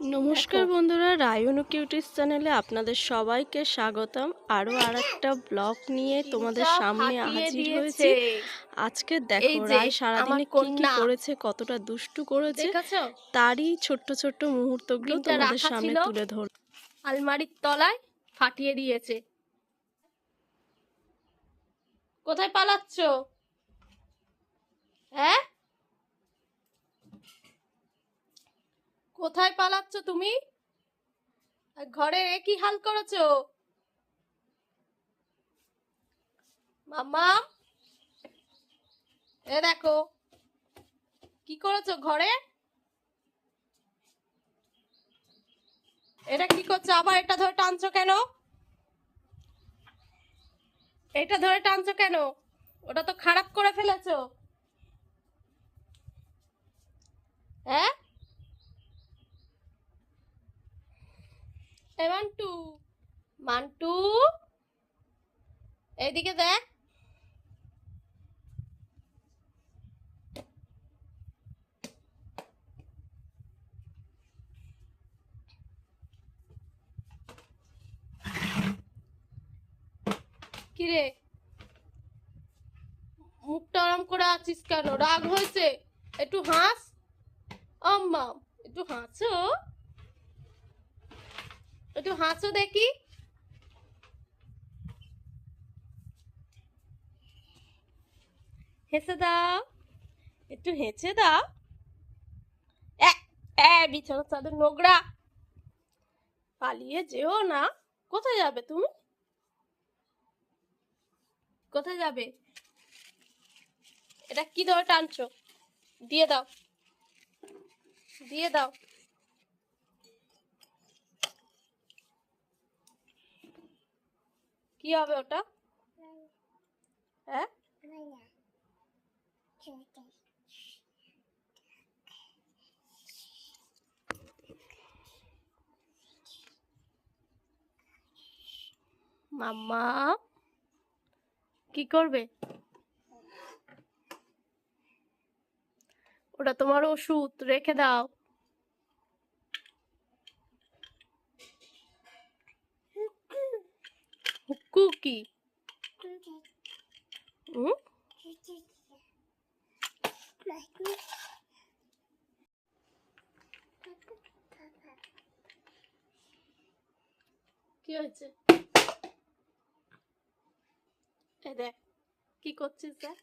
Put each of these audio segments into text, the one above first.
নমস্কার বন্ধুরা রায়নু কিউটিস চ্যানেলে আপনাদের সবাইকে স্বাগতম। আরও আর একটা ব্লগ নিয়ে তোমাদের সামনে হাজির। হয়েছি। আজকে দেখো রায় সারাদিনে কি কি করেছে কতটা দুষ্টু করেছে তারই ছোট্ট ছোট্ট মুহূর্তগুলো তোমাদের সামনে তুলে ধর আলমারির তলায় ফাটিয়ে দিয়েছে। কোথায় পালাচ্ছ? হ্যাঁ? কোথায় পালাচ্ছ তুমি? ঘরে কি হাল করেছ? মাম্মা? এ দেখো, কি করেছ ঘরে? এটা কি করছ? আবার এটা ধরে টানছো কেন? এটা ধরে টানছো কেন? ওটা তো খারাপ করে ফেলেছো। হ্যাঁ? মান্টু। মান্টু? এইদিকে দেখ। কিরে? মুখটা আরাম করে আছিস কেন? রাগ হয়েছে? একটু হাস। আম্মা, একটু হাসো। একটু হাসো দেখি। হেসে দাও। একটু হেঁচে দাও। বিছানার চাদর নোংরা। পালিয়ে যেও না। কোথায় যাবে তুমি? কোথায় যাবে? এটা কি ধরে টানছো? দিয়ে দাও। দিয়ে দাও। কি হবে ওটা? হ্যাঁ? মাম্মা কি করবে? ওটা তোমার ওষুধ রেখে দাও। কি? কি হয়েছে? দেখ কি করছিস দেখ?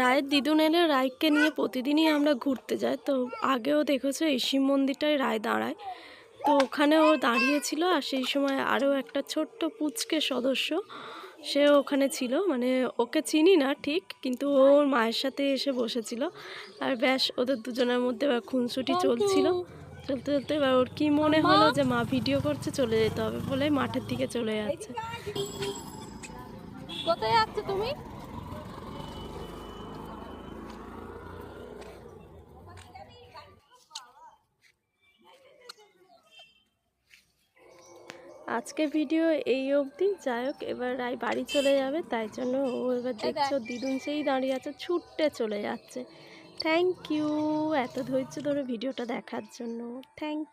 রায়ের দিদুন এলে রায়কে নিয়ে প্রতিদিনই আমরা ঘুরতে যাই। তো আগেও দেখেছ এই শিব মন্দিরটায় রায় দাঁড়ায়। তো ওখানে ও দাঁড়িয়েছিল আর সেই সময় আরও একটা ছোট্ট পুচকে সদস্য সে ওখানে ছিল। মানে ওকে চিনি না ঠিক কিন্তু ওর মায়ের সাথে এসে বসেছিল। আর ব্যাস ওদের দুজনের মধ্যে এবার খুনসুটি চলছিল। চলতে চলতে এবার ওর কি মনে হলো যে মা ভিডিও করছে চলে যেতে হবে বলে মাঠের দিকে চলে যাচ্ছে। কোথায় যাচ্ছ তুমি? আজকে ভিডিও এই অবধি। যাই হোক এবার রায় বাড়ি চলে যাবে তাই জন্য ও এবার দেখছ দিদুন সেই দাঁড়িয়ে আছে ছুটতে চলে যাচ্ছে। থ্যাংক ইউ এত ধৈর্য ধরে ভিডিওটা দেখার জন্য। থ্যাংক